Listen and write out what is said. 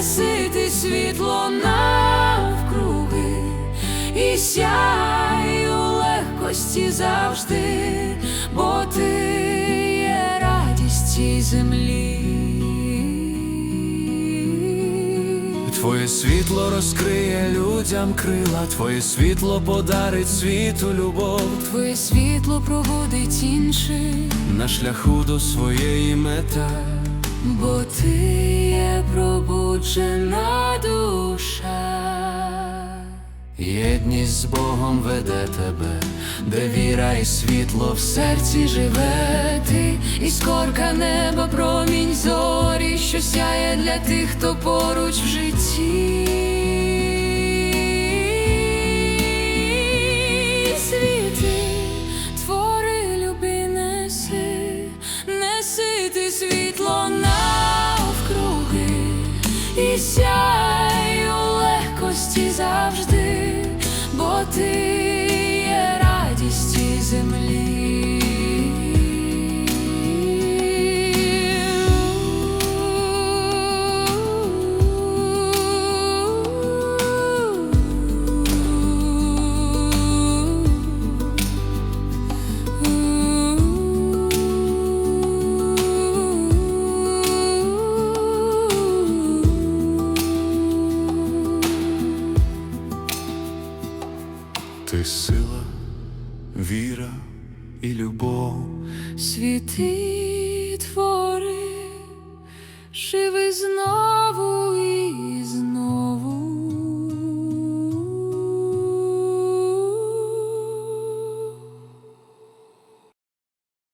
гасити світло навкруги і сяй у легкості завжди, бо ти є радість цій землі. Твоє світло розкриє людям крила, Твоє світло подарить світу любов, Твоє світло проводить інших на шляху до своєї мета, бо ти пробуджена душа. Єдність з Богом веде тебе, де віра і світло в серці живе. Ти і скорка неба, промінь зорі, що сяє для тих, хто поруч в житті. І сяй у легкості завжди, бо ти Ти сила, віра і любов. Світи твори, живи знову